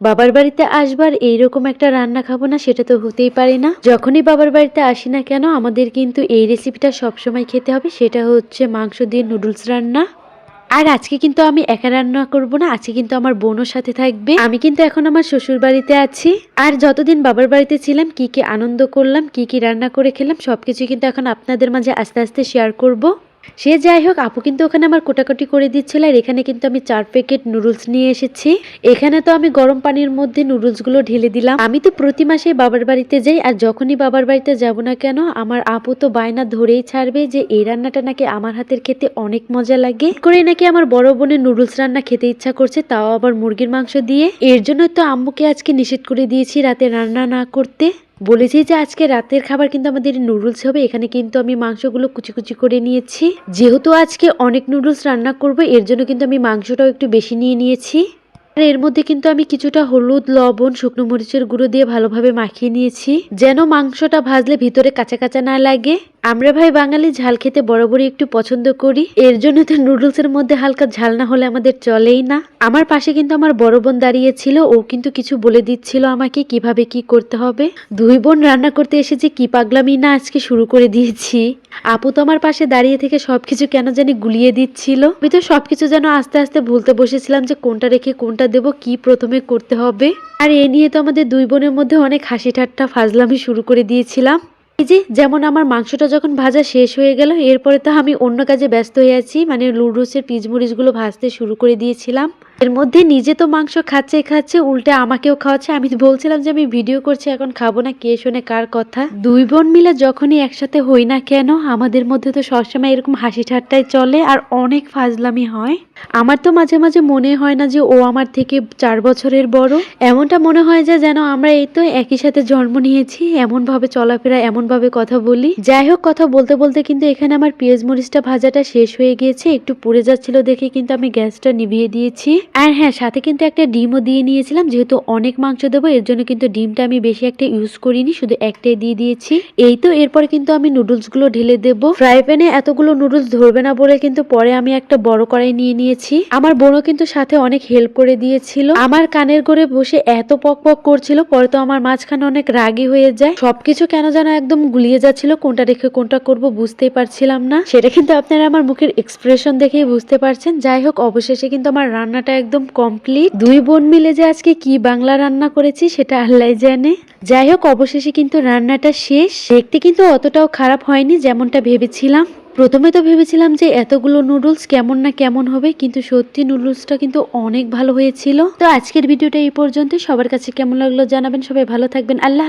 বাবার বাড়িতে আসবার এইরকম একটা রান্না খাব না, সেটা তো হতেই পারে না। যখনই বাবার বাড়িতে আসি না কেন, আমাদের কিন্তু এই রেসিপিটা সবসময় খেতে হবে, সেটা হচ্ছে মাংস দিয়ে নুডলস রান্না। আর আজকে কিন্তু আমি একা রান্না করব না, আজকে কিন্তু আমার বোনও সাথে থাকবে। আমি কিন্তু এখন আমার শ্বশুর বাড়িতে আছি। আর যতদিন বাবার বাড়িতে ছিলাম, কি কি আনন্দ করলাম, কি কি রান্না করে খেলাম, সবকিছু কিন্তু এখন আপনাদের মাঝে আস্তে আস্তে শেয়ার করব। সে যাই হোক, আপু কিন্তু ওখানে আমার কোটাকুটি করে দিচ্ছিল আর এখানে কিন্তু আমি চার প্যাকেট নুডলস নিয়ে এসেছি। এখানে তো আমি গরম পানির মধ্যে নুডলসগুলো ঢেলে দিলাম। আমি তো প্রতি মাসে বাবার বাড়িতে যাই আর যখনই বাবার বাড়িতে যাব না কেন, আমার আপু তো বায়না ধরেই ছাড়বে যে এই রান্নাটা নাকি আমার হাতের খেতে অনেক মজা লাগে। করে নাকি আমার বড় বোনের নুডলস রান্না খেতে ইচ্ছা করছে, তাও আবার মুরগির মাংস দিয়ে। এর জন্য তো আম্মুকে আজকে নিষেধ করে দিয়েছি রাতে রান্না না করতে। বলেছি যে আজকে রাতের খাবার কিন্তু আমাদের নুডলস হবে। এখানে কিন্তু আমি মাংসগুলো কুচি কুচি করে নিয়েছি। যেহেতু আজকে অনেক নুডলস রান্না করব, এর জন্য কিন্তু আমি মাংসটাও একটু বেশি নিয়ে নিয়েছি। আর এর মধ্যে কিন্তু আমি কিছুটা হলুদ, লবণ, শুকনো মরিচের গুঁড়ো দিয়ে ভালোভাবে মাখিয়ে নিয়েছি। যেন মাংসটা ভাজলে ভিতরে কাঁচা কাঁচা না লাগে। আমরা ভাই বাঙালি ঝাল খেতে বরাবরই একটু পছন্দ করি। এর জন্য তো নুডলস এর মধ্যে হালকা ঝাল না হলে আমাদের চলেই না। আমার পাশে কিন্তু আমার বড় বোন দাঁড়িয়ে ছিল ও কিন্তু কিছু বলে দিচ্ছিল আমাকে কীভাবে কি করতে হবে। দুই বোন রান্না করতে এসেছে কি পাগলামি না আজকে শুরু করে দিয়েছি। আপু তো আমার পাশে দাঁড়িয়ে থেকে সবকিছু কেন জানি গুলিয়ে দিচ্ছিল। আমি তো সবকিছু যেন আস্তে আস্তে ভুলতে বসেছিলাম যে কোনটা রেখে কোনটা দেব, কি প্রথমে করতে হবে। আর এ নিয়ে তো আমাদের দুই বোনের মধ্যে অনেক হাসি ঠাট্টা ফাজলামি শুরু করে দিয়েছিলাম। এই যে, যেমন আমার মাংসটা যখন ভাজা শেষ হয়ে গেল, এরপরে তো আমি অন্য কাজে ব্যস্ত হয়ে আছি মানে লুডুসের পিচমরিচগুলো ভাজতে শুরু করে দিয়েছিলাম। এর মধ্যে নিজে তো মাংস খাচ্ছে খাচ্ছে, উল্টে আমাকেও খাওয়াচ্ছে। আমি বলছিলাম যে আমি ভিডিও করছি, এখন খাব না, কে শোনে কার কথা? দুই বোন মিলে যখনই একসাথে হই না কেন, আমাদের মধ্যে তো সবসময় এরকম হাসি ঠাট্টাই চলে আর অনেক ফাজলামি হয়। আমার তো মাঝে মাঝে মনে হয় না যে ও আমার থেকে চার বছরের বড়। এমনটা মনে হয় যে যেন আমরা এই তো একই সাথে জন্ম নিয়েছি এমন ভাবে চলাফেরা এমন ভাবে কথা বলি। যাই হোক, কথা বলতে বলতে কিন্তু এখানে আমার পেঁয়াজ মরিচটা ভাজাটা শেষ হয়ে গিয়েছে। একটু পুড়ে যাচ্ছিল দেখে কিন্তু আমি গ্যাসটা নিভিয়ে দিয়েছি। আর হ্যাঁ সাথে কিন্তু একটা ডিমও দিয়ে নিয়েছিলাম। যেহেতু অনেক মাংস দেবো, এর জন্য কিন্তু ডিমটা আমি বেশি একটা ইউজ করিনি, শুধু একটাই দিয়ে দিয়েছি। এই তো, এরপরে কিন্তু আমি নুডলসগুলো ঢেলে দেব। ফ্রাই প্যানে এতগুলো নুডলস ধরবে না বলে কিন্তু পরে আমি একটা বড় কড়াই নিয়ে নিয়েছি। আমার বোনও কিন্তু সাথে অনেক হেল্প করে দিয়েছিল। আমার কানের করে বসে এত পক পক করছিল, পরে তো আমার মাঝখানে অনেক রাগি হয়ে যায়। সবকিছু কেন যেন একদম গুলিয়ে যাচ্ছিল, কোনটা রেখে কোনটা করব বুঝতেই পারছিলাম না। সেটা কিন্তু আপনারা আমার মুখের এক্সপ্রেশন দেখেই বুঝতে পারছেন। যাই হোক, অবশেষে কিন্তু আমার রান্নাটা একদম কমপ্লিট দুই বোন মিলে যে আজকে কি বাংলা রান্না করেছি সেটা আল্লাহ জানে। যাই হোক, অবশেষে কিন্তু রান্নাটা শেষ। দেখতে কিন্তু অতটাও খারাপ হয়নি যেমনটা ভেবেছিলাম। প্রথমে তো ভেবেছিলাম যে এতগুলো নুডলস কেমন না কেমন হবে, কিন্তু সত্যি নুডলসটা কিন্তু অনেক ভালো হয়েছিল। তো আজকের ভিডিওটা এই পর্যন্ত সবার কাছে কেমন লাগল জানাবেন। সবাই ভালো থাকবেন। আল্লাহ।